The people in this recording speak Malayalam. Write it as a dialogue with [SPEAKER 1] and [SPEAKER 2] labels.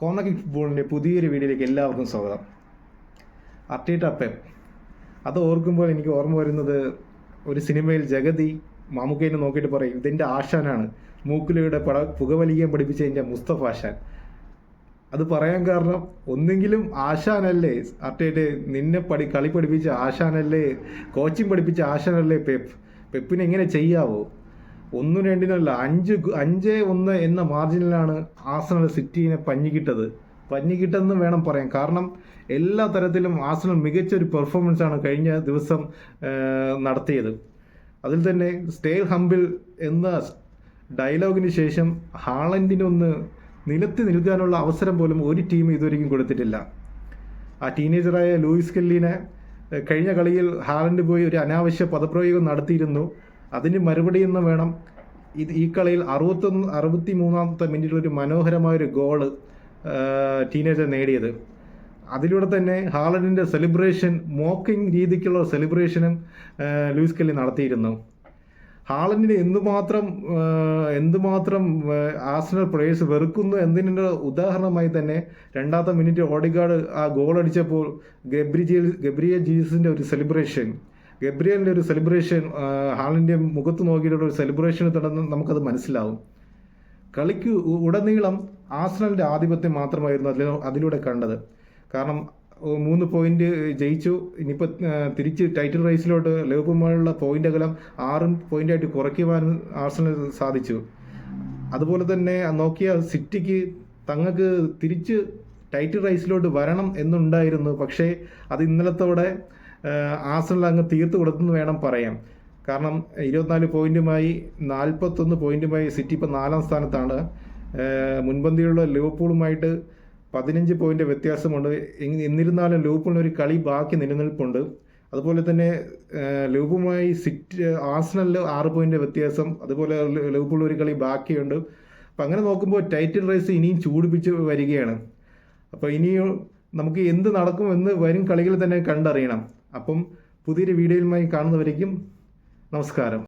[SPEAKER 1] കോർണർ കിക്ക് ഫുട്ബോളിന്റെ പുതിയൊരു വീഡിയോയിലേക്ക് എല്ലാവർക്കും സ്വാഗതം. അർട്ടേറ്റ പെപ്പ് അത് ഓർക്കുമ്പോൾ എനിക്ക് ഓർമ്മ വരുന്നത് ഒരു സിനിമയിൽ ജഗതി മാമുക്കേനെ നോക്കിയിട്ട് പറയും ഇതെന്റെ ആശാനാണ്. മൂക്കുലയുടെ പട പുകവലിക്കാൻ പഠിപ്പിച്ച എന്റെ മുസ്തഫ ആശാൻ. അത് പറയാൻ കാരണം ഒന്നെങ്കിലും ആശാനല്ലേ അർട്ടേറ്റ് നിന്നെ പഠി കളി പഠിപ്പിച്ച ആശാനല്ലേ കോച്ചിങ് പഠിപ്പിച്ച ആശാനല്ലേ പെപ്പ്? പെപ്പിനെ എങ്ങനെ ചെയ്യാവോ? ഒന്നും രണ്ടിനല്ല അഞ്ച് അഞ്ച് ഒന്ന് എന്ന മാർജിനിലാണ് ആസണൽ സിറ്റീനെ പഞ്ഞിക്കിട്ടത് പഞ്ഞിക്കിട്ടെന്ന് വേണം പറയാൻ. കാരണം എല്ലാ തരത്തിലും ആസണൽ മികച്ച ഒരു പെർഫോമൻസ് ആണ് കഴിഞ്ഞ ദിവസം നടത്തിയത്. അതിൽ തന്നെ സ്റ്റേ ഹമ്പിൽ എന്ന ഡയലോഗിന് ശേഷം ഹാളൻഡിനൊന്ന് നിലത്തി നിൽക്കാനുള്ള അവസരം പോലും ഒരു ടീം ഇതുവരെയും കൊടുത്തിട്ടില്ല. ആ ടീനേജറായ ലൂയിസ് കെല്ലിനെ കഴിഞ്ഞ കളിയിൽ ഹാളൻഡ് പോയി ഒരു അനാവശ്യ പദപ്രയോഗം നടത്തിയിരുന്നു. അതിന് മറുപടി എന്ന് വേണം. ഇത് ഈ കളിയിൽ അറുപത്തൊന്ന് അറുപത്തി മൂന്നാമത്തെ മിനിറ്റിൽ ഒരു മനോഹരമായ ഒരു ഗോൾ ടീനേജർ നേടിയത്. അതിലൂടെ തന്നെ ഹാളഡിന്റെ സെലിബ്രേഷൻ മോക്കിംഗ് രീതിക്കുള്ള സെലിബ്രേഷനും ലൂയിസ് കെല്ലി നടത്തിയിരുന്നു. ഹാളൻഡിനെ എന്തുമാത്രം എന്തുമാത്രം ആസ്നൽ പ്ലേയേഴ്സ് വെറുക്കുന്നു എന്നതിന്റെ ഉദാഹരണമായി തന്നെ രണ്ടാമത്തെ മിനിറ്റ് ഓഡിഗാർഡ് ആ ഗോൾ അടിച്ചപ്പോൾ ഗബ്രിജിയൽ ഗബ്രിയ ജീസസിന്റെ ഒരു സെലിബ്രേഷൻ ഗബ്രിയലിന്റെ ഒരു സെലിബ്രേഷൻ ഹാളിന്റെ മുഖത്ത് നോക്കിയിട്ടുള്ള ഒരു സെലിബ്രേഷൻ തുടർന്ന് നമുക്കത് മനസ്സിലാവും. കളിക്ക് ഉടനീളം ആസ്ട്രലിന്റെ ആധിപത്യം മാത്രമായിരുന്നു അതിൽ അതിലൂടെ കണ്ടത്. കാരണം മൂന്ന് പോയിന്റ് ജയിച്ചു. ഇനിയിപ്പോൾ തിരിച്ച് ടൈറ്റിൽ റേസിലോട്ട് ലിവർപൂളുമായുള്ള പോയിന്റ് അകലം ആറും പോയിന്റായിട്ട് കുറയ്ക്കുവാൻ ആർസണൽ സാധിച്ചു. അതുപോലെ തന്നെ നോക്കിയ സിറ്റിക്ക് തങ്ങൾക്ക് തിരിച്ച് ടൈറ്റിൽ റേസിലോട്ട് വരണം എന്നുണ്ടായിരുന്നു. പക്ഷേ അത് ഇന്നലത്തോടെ ഏഹ്, ആർസണൽ അങ്ങ് തീർത്തു കൊടുത്തെന്ന് വേണം പറയാം കാരണം ഇരുപത്തിനാല് പോയിന്റുമായി നാൽപ്പത്തൊന്ന് പോയിന്റുമായി സിറ്റി ഇപ്പോൾ നാലാം സ്ഥാനത്താണ്. മുൻപന്തിയുള്ള ലിവർപൂളുമായിട്ട് പതിനഞ്ച് പോയിന്റ് വ്യത്യാസമുണ്ട്. എന്നിരുന്നാലും ലിവർപൂളിന് ഒരു കളി ബാക്കി നിലനിൽപ്പുണ്ട്. അതുപോലെ തന്നെ ലിവർപൂളുമായി സിറ്റി ആർസണലിൽ ആറ് പോയിന്റ് വ്യത്യാസം. അതുപോലെ ലിവർപൂൾ ഒരു കളി ബാക്കിയുണ്ട്. അപ്പം അങ്ങനെ നോക്കുമ്പോൾ ടൈറ്റിൽ റേസ് ഇനിയും ചൂടിപ്പിച്ച് വരികയാണ്. അപ്പോൾ ഇനിയും നമുക്ക് എന്ത് നടക്കും എന്ന് വരും കളികളിൽ തന്നെ കണ്ടറിയണം. അപ്പം പുതിയൊരു വീഡിയോയുമായി കാണുന്നവരേക്കും നമസ്കാരം.